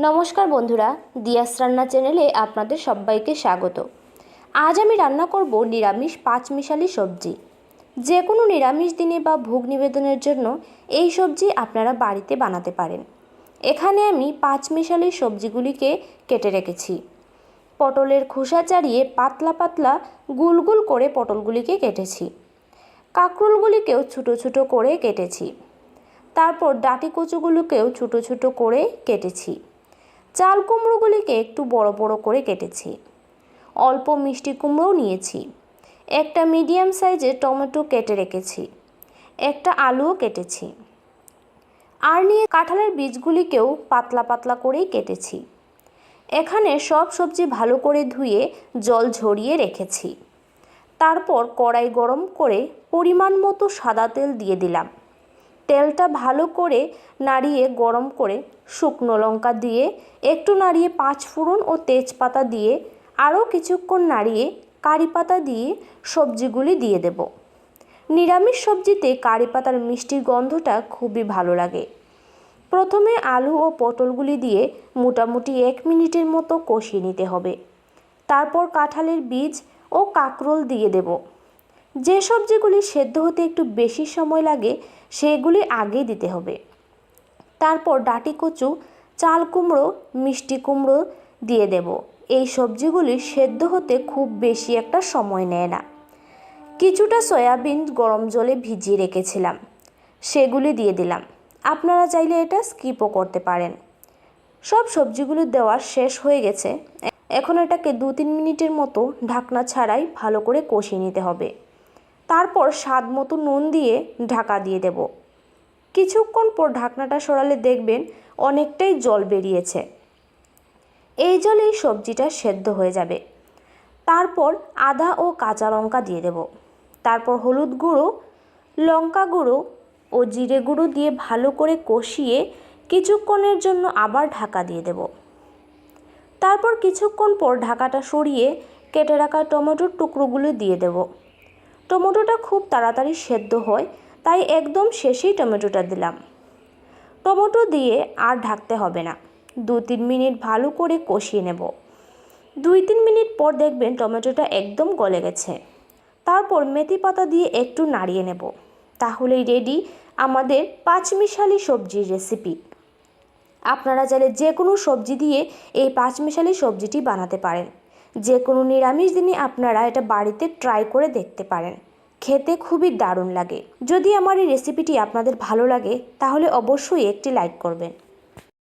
নমস্কার বন্ধুরা, দিয়াস রান্না চ্যানেলে আপনাদের সবাইকে স্বাগত। আজ আমি রান্না করব নিরামিষ পাঁচমিশালি সবজি। যে কোনো নিরামিষ দিনে বা ভোগ নিবেদনের জন্য এই সবজি আপনারা বাড়িতে বানাতে পারেন। এখানে আমি পাঁচমিশালি সবজিগুলিকে কেটে রেখেছি। পটলের খোসা চাড়িয়ে পাতলা পাতলা গুল গুল করে পটলগুলিকে কেটেছি। কাঁকরোলগুলিকেও ছোটো ছোটো করে কেটেছি। তারপর ডাটি কচুগুলোকেও ছোটো ছোটো করে কেটেছি। চাল কুমড়োগুলিকে একটু বড় বড় করে কেটেছি। অল্প মিষ্টি কুমড়োও নিয়েছি। একটা মিডিয়াম সাইজের টমেটো কেটে রেখেছি। একটা আলুও কেটেছি। আর নিয়ে কাঁঠালের বীজগুলিকেও পাতলা পাতলা করেই কেটেছি। এখানে সব সবজি ভালো করে ধুয়ে জল ঝরিয়ে রেখেছি। তারপর কড়াই গরম করে পরিমাণ মতো সাদা তেল দিয়ে দিলাম। তেলটা ভালো করে নাড়িয়ে গরম করে শুকনো লঙ্কা দিয়ে, একটু নাড়িয়ে পাঁচ ফোড়ন ও তেজপাতা দিয়ে, আরও কিছুক্ষণ নাড়িয়ে কারি পাতা দিয়ে সবজিগুলি দিয়ে দেব। নিরামিষ সবজিতে কারি পাতার মিষ্টির গন্ধটা খুবই ভালো লাগে। প্রথমে আলু ও পটলগুলি দিয়ে মোটামুটি এক মিনিটের মতো কষিয়ে নিতে হবে। তারপর কাঁঠালের বীজ ও কাঁকরোল দিয়ে দেব। যে সবজিগুলি সেদ্ধ হতে একটু বেশি সময় লাগে, সেগুলি আগে দিতে হবে। তারপর ডাটি কচু, চাল কুমড়ো, মিষ্টি কুমড়ো দিয়ে দেব। এই সবজিগুলি সেদ্ধ হতে খুব বেশি একটা সময় নেয় না। কিছুটা সয়াবিন গরম জলে ভিজিয়ে রেখেছিলাম। সেগুলি দিয়ে দিলাম। আপনারা চাইলে এটা স্কিপও করতে পারেন। সব সবজিগুলি দেওয়া শেষ হয়ে গেছে। এখন এটাকে দু তিন মিনিটের মতো ঢাকনা ছাড়াই ভালো করে কষিয়ে নিতে হবে। তারপর স্বাদ মতো নুন দিয়ে ঢাকা দিয়ে দেব। কিছুক্ষণ পর ঢাকনাটা সরালে দেখবেন অনেকটাই জল বেরিয়েছে। এই জলেই সবজিটা সেদ্ধ হয়ে যাবে। তারপর আদা ও কাঁচা লঙ্কা দিয়ে দেব। তারপর হলুদ গুঁড়ো, লঙ্কা গুঁড়ো ও জিরে গুঁড়ো দিয়ে ভালো করে কষিয়ে কিছুক্ষণের জন্য আবার ঢাকা দিয়ে দেব। তারপর কিছুক্ষণ পর ঢাকাটা সরিয়ে কেটে রাখা টমেটোর টুকরোগুলো দিয়ে দেব। টমেটোটা খুব তাড়াতাড়ি সেদ্ধ হয়, তাই একদম শেষেই টমেটোটা দিলাম। টমেটো দিয়ে আর ঢাকতে হবে না। দু তিন মিনিট ভালো করে কষিয়ে নেব। দুই তিন মিনিট পর দেখবেন টমেটোটা একদম গলে গেছে। তারপর মেথি পাতা দিয়ে একটু নাড়িয়ে নেব। তাহলেই রেডি আমাদের পাঁচমিশালি সবজির রেসিপি আপনারা চাইলে যে কোনো সবজি দিয়ে এই পাঁচমিশালি সবজিটি বানাতে পারেন। যে কোনো নিরামিষ দিনে আপনারা এটা বাড়িতে ট্রাই করে দেখতে পারেন। খেতে খুবই দারুণ লাগে। যদি আমার এই রেসিপিটি আপনাদের ভালো লাগে, তাহলে অবশ্যই একটি লাইক করবেন।